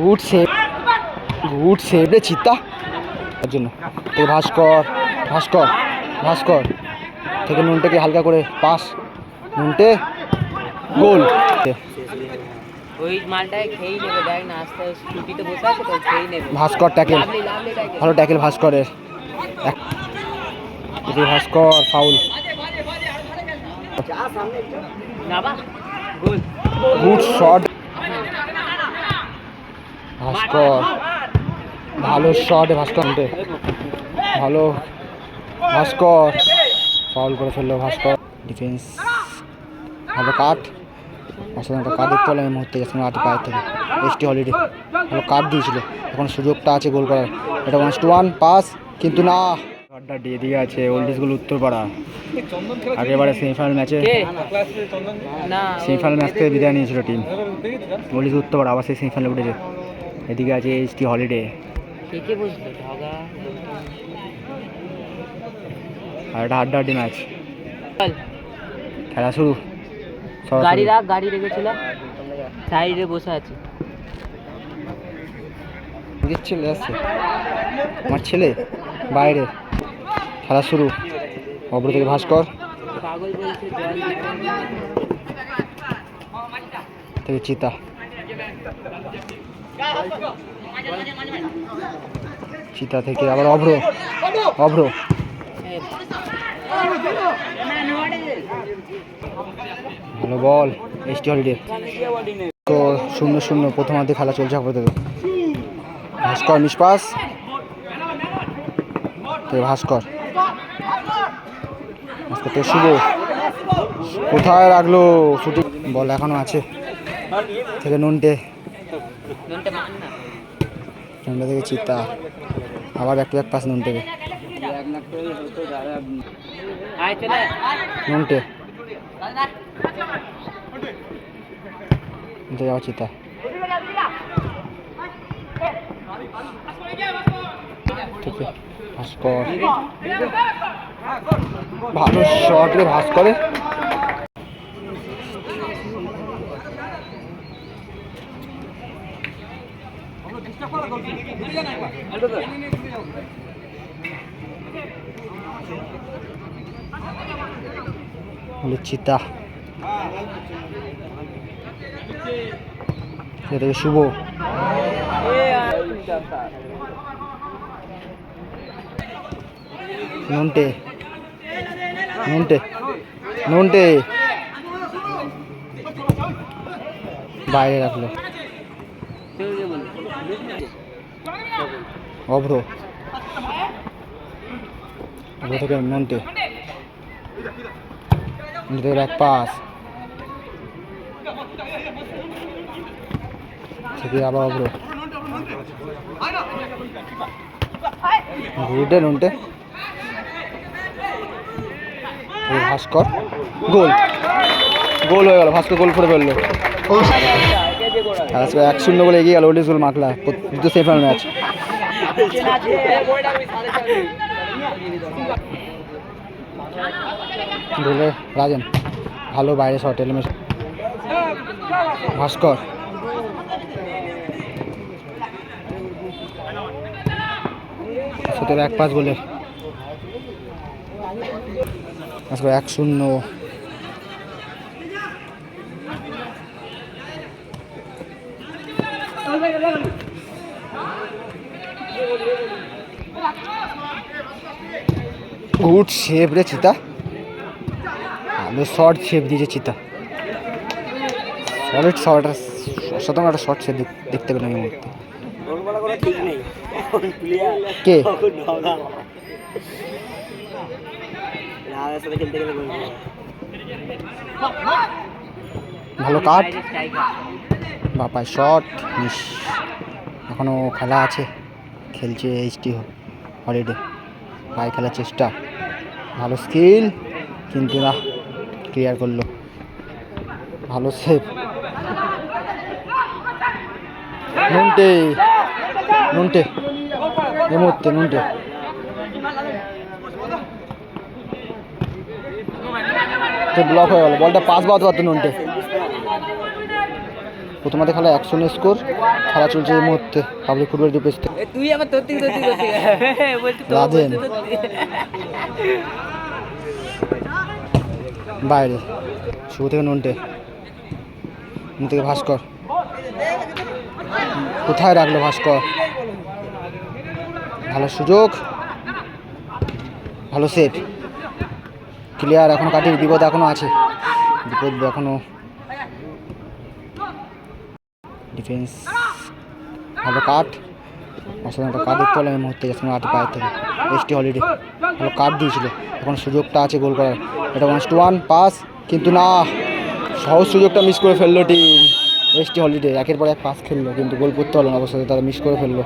Good save good save রে চিত্তা। তার জন্য। থেকে ভাস্কর ভাস্কর ভাস্কর। থেকে নুনটাকে হালকা করে পাস। নুনটে গোল। ওই মালটায় খেয়েই নেবে। দেখ না আস্তে স্কুটিতে বসে আছে তো খেয়েই নেবে। ভাস্কর ট্যাকেল ভালো tackle ভাস্করের। Bhaskar foul good shot Bhaskar ভালো শট ভাস্কর। ভালো ভাস্কর ফাউল করে ফেলল ভাস্কর। ডিফেন্স ভালো কাট। আসলে একটা কার্ড দেখতে পেলাম এই মুহূর্তে গেছে আট পায়ের থেকে। এসটি হলিডে ভালো কার্ড দিয়েছিল। এখন সুযোগটা আছে গোল করার। এটা ওয়ান টু ওয়ান পাস কিন্তু না। কার্ডটা দিয়ে দিয়ে আছে ওল্ডিসগুলো উত্তরপাড়া। আগেবারে সেমিফাইনাল ম্যাচে সেমিফাইনাল ম্যাচ থেকে বিদায় নিয়েছিল টিম ওল্ডিস উত্তরপাড়া আবার সেই সেমিফাইনালে উঠেছে। এদিকে আছে এইচটি হলিডে আর একটা হাড্ডাহাড্ডি ম্যাচ খেলা শুরু। গাড়ি রাখ গাড়ি রেখেছিলাম। সাইডে বসে আছে। ছেলে আসছে। আমার ছেলে বাইরে। খেলা শুরু। অব্র থেকে ভাস্কর। থেকে চিতা। চিতা থেকে আবার অভ্র। অভ্র। ভালো বল, এসটি হলিডে তো শূন্য শূন্য প্রথমার্ধে খেলা চলছে আপাতত। ভাস্কর নিষ্পাস। ভাস্কর। ভাস্কর থেকে শুভ। কোথায় রাখল? শুটিং বল এখনও আছে। থেকে নুনটে। নুনটা থেকে চিত্তা আবার ব্যাক টু ব্যাক পাস আয় চলে নুনটে। যাওয়া চিত্তা ঠিক ভাস্কর। ভালো শট রে ভাস্করে। হলো চিতা এদিকে শুভ। নুনটে। নুনটে। নুনটে। বাইরে রাখল। অভ্র। অভ্র থেকে নুনটে থেকে এক পাস। থেকে আবার অভ্র। ঘুরটে, নুনটে। ভাস্কর, গোল। গোল হয়ে গেল, ভাস্কর গোল করে ফেলল। আজকে এক শূন্য বলে এগিয়ে গেল ওল্ড স্কুল মাকলা সেমিফাইনাল ম্যাচ গোলে রাজেন ভালো বাইরে শট এলিমেন্ট ভাস্কর। সতেরো এক পাঁচ গোলে। আজকে এক শূন্য। গুড শেপ রে চিতা। ভালো শর্ট শেপ দিয়েছে চিতা। সলিড শর্ট শতম একটা শর্ট শেপ দেখতে পেলাম এই মুহূর্তে। কে? ভালো কাট। বাপায় শট মিস এখনও খেলা আছে। খেলছে এইচটি হলিডে। পায়ে খেলার চেষ্টা। ভালো স্কিল, কিন্তু না, ক্লিয়ার করল। ভালো সেভ নুনটে নুনটে, এই মুহূর্তে নুনটে। ব্লক হয়ে গেল। বলটা পাস বাদ পারতো নুনটে। প্রথমাতে খেলা একশো স্কোর খেলা চলছে এই মুহূর্তে পাবলিক ফুটবল ডিপেস তুই তোর থেকে রাজেন। বাইরে। শুভ থেকে নন্টে। নন থেকে ভাস্কর। কোথায় রাখল ভাস্কর? ভালো সুযোগ। ভালো সেট ক্লিয়ার এখনও কাটির বিপদ এখনও আছে। বিপদ এখনও ডিফেন্স, ভালো কাট। অসাধারণ একটা কাট দেখতে পেলাম এই মুহূর্তে যাচ্ছে আট পায়ের থেকে। এসটি হলিডে ভালো কাট দিয়েছিল। এখন সুযোগটা আছে গোল করার। এটা ওয়ান টু ওয়ান পাস কিন্তু না, সহজ সুযোগটা মিস করে ফেলল টিম এসটি হলিডে একের পর এক পাস খেললো, কিন্তু গোল করতে হলো না অবশ্যই তারা মিস করে ফেলল।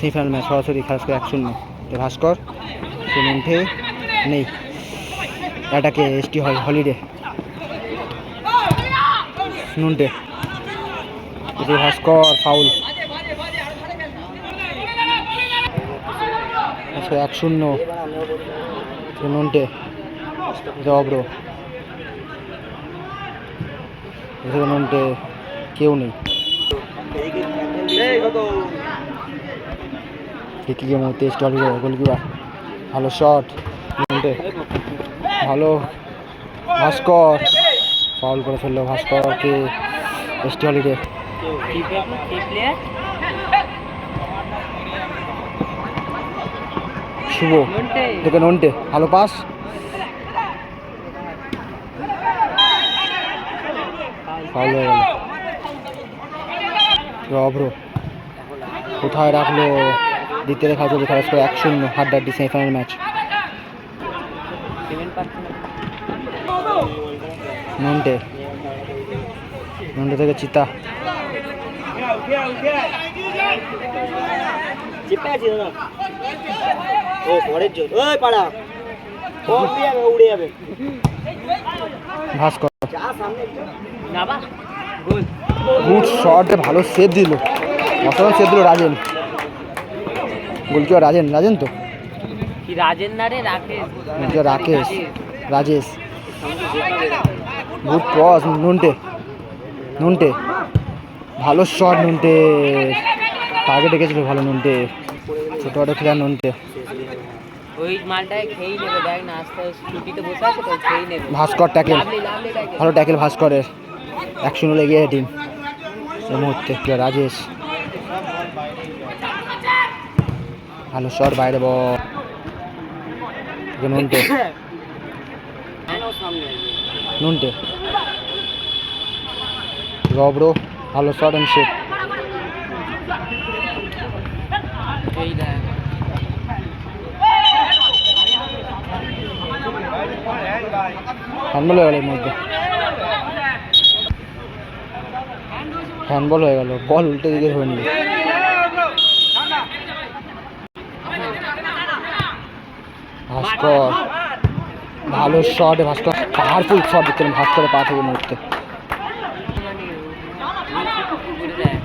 সেমিফাইনাল ম্যাচ সরাসরি খারাপ করে এক শূন্য। ভাস্কর সে মধ্যে নেই। এটাকে ST holiday Nunte Bhaskar, foul. আচ্ছা এক শূন্য। নুনটে এখানে নুনটে কেউ নেই। ঠিকই মধ্যে স্টলি গোলকিপার। ভালো শট নুনটে ভালো ভাস্কর। ফাউল করে ফেলল ভাস্করকে। ST holiday Shubho. নন্টে। দেখে নন্টে ভালো পাস গেল। অভ্র। কোথায় রাখল? দ্বিতীয় দেখা চলছে খারাপ করে এক শূন্য হাড্ডাড্ডি সেমিফাইনাল ম্যাচ। নন্টে। নন্টে থেকে চিতা। চিপে আছে না ও পরের জন্য ওই পাড়া। উড়ে যাবে উড়ে যাবে। ভাস্কর। যা সামনে একটু। না বা? গোল। গুড শট ভালো সেভ দিল। অসাধারণ সেভ দিল রাজেন। গোলকিপার রাজেন। রাজেন তো? কি রাজেন না রে Rakesh. Rakesh. Rajesh. Good cross Nunte. নুনটে। ভালো শট নুনটে। টার্গেট রেখেছিল ভালো নুনটে। ছোটো খাটো খেলার নুনটে। ওই মালটাকে খেয়েই নেবে দেখ না আস্তে ছুটিতে বসে আছে তো খেয়েই নেবে। ভাস্কর ট্যাকেল। ভালো ট্যাকেল ভাস্করের। এক শূন্য লেগে টিম এই মুহূর্তে রাজেশ। ভালো শট বাইরে বল। নুনটে। সামনে। নুনটে। রবরো ভালো অ্যান্ড শেপ হ্যান্ডবল হয়ে গেল এর মধ্যে। হ্যান্ডবল হয়ে গেল। বল উল্টে দিকে ধরে নিল। ভাস্কর ভালো শট ভাস্কর পাওয়ারফুল শট দিচ্ছিলেন ভাস্করের পা থেকে মুহূর্তে করে দেখ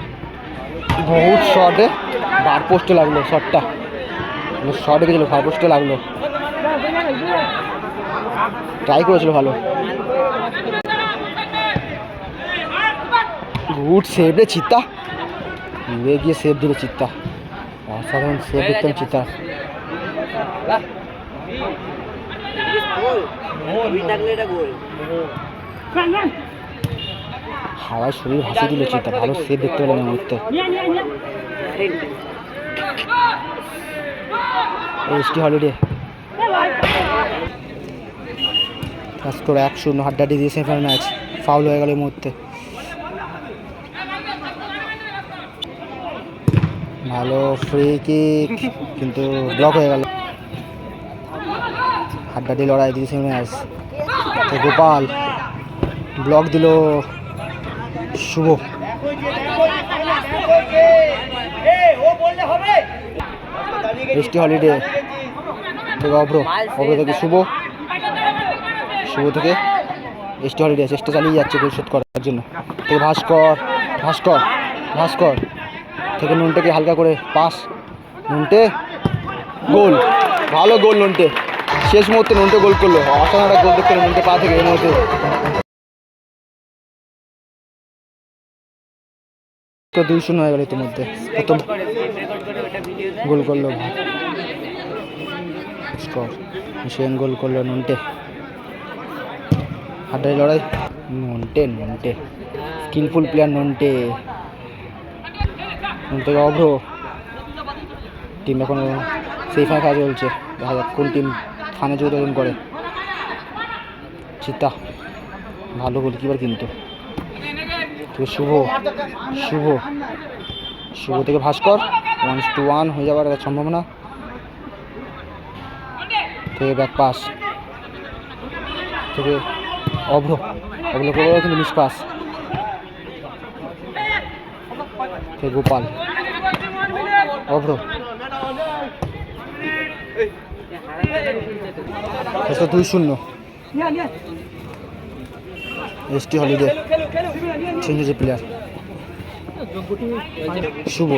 বহুত শর্টে বার পোস্টে লাগল শর্টটা শটে গেছিল বার পোস্টে লাগল। ট্রাই করেছিল ভালো। গুড সেভ রে চিত্তা। উড়ে গিয়ে সেভ দিল চিত্তা। অসাধারণ সেভ দেখতাম চিত্তা। গোল দুই থাকলে এটা গোল হাওয়ায় শরীর ভাসিয়ে দিল চিত্তা ভালো সেভ দেখতে পেলাম এই মুহূর্তে। এসটি হলিডে স্কোর এক শূন্য হাড্ডাডি দিয়ে সেমিফাইনাল ম্যাচ ফাউল হয়ে গেল এই মুহূর্তে। ভালো ফ্রি কিক কিন্তু ব্লক হয়ে গেল। হাড্ডাডি লড়াই দিয়ে ম্যাচ গোপাল ব্লক দিল। শুভ। বৃষ্টি হলিডে থেকে অভ্র অভ্র থেকে শুভ? শুভ থেকে এসটি হলিডে চেষ্টা চালিয়ে যাচ্ছে গোল শোধ করার জন্য। থেকে ভাস্কর ভাস্কর ভাস্কর, থেকে নুনটাকে হালকা করে পাস নুনটে, গোল। ভালো গোল নুনটে। শেষ মুহূর্তে নুনটে গোল করল। অসাধারণ গোল দেখতে নুনটে পা থেকে এর মধ্যে তো দুই শূন্য হয়ে গেল ইতিমধ্যে। প্রথম গোল করল স্কোর। মিশেন গোল করল নন্টে। হাড্ডারি লড়াই। Nonte Nonte. Skilful player Nonte. Nonte Abhra. Team এখনও সেই ফাঁকা কাজ চলছে। দেখা যাক কোন টিম ফানে যোগদান করে। চিতা ভালো গোলকিপার কিন্তু। শুভ শুভ শুভ থেকে ভাস্কর ওয়ান টু ওয়ান হয়ে যাওয়ার একটা সম্ভাবনা থেকে ব্যাক পাস থেকে অভ্র অভ্র করে কিন্তু মিস পাস থেকে গোপাল, অভ্র। দুই শূন্য। S T holiday change player Shubho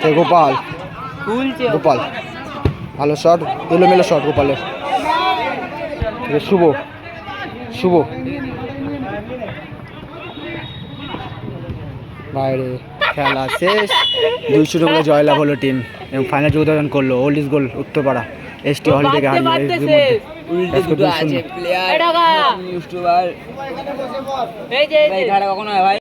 থেকে গোপাল গোপাল ভালো শট এলোমেলো শট গোপালের শুভ শুভ বাইরে খেলা শেষ। দুই শুরু করে জয়লাভ হলো টিম এবং ফাইনাল যোগদান করল। ওল্ড ইস গোল উত্তরপাড়া। এস টি হলিডেকে হারিয়ে। উল্টে দুটো আছে প্লেয়ার ইউটিউবার এই যে ভাই কখনো হয় ভাই?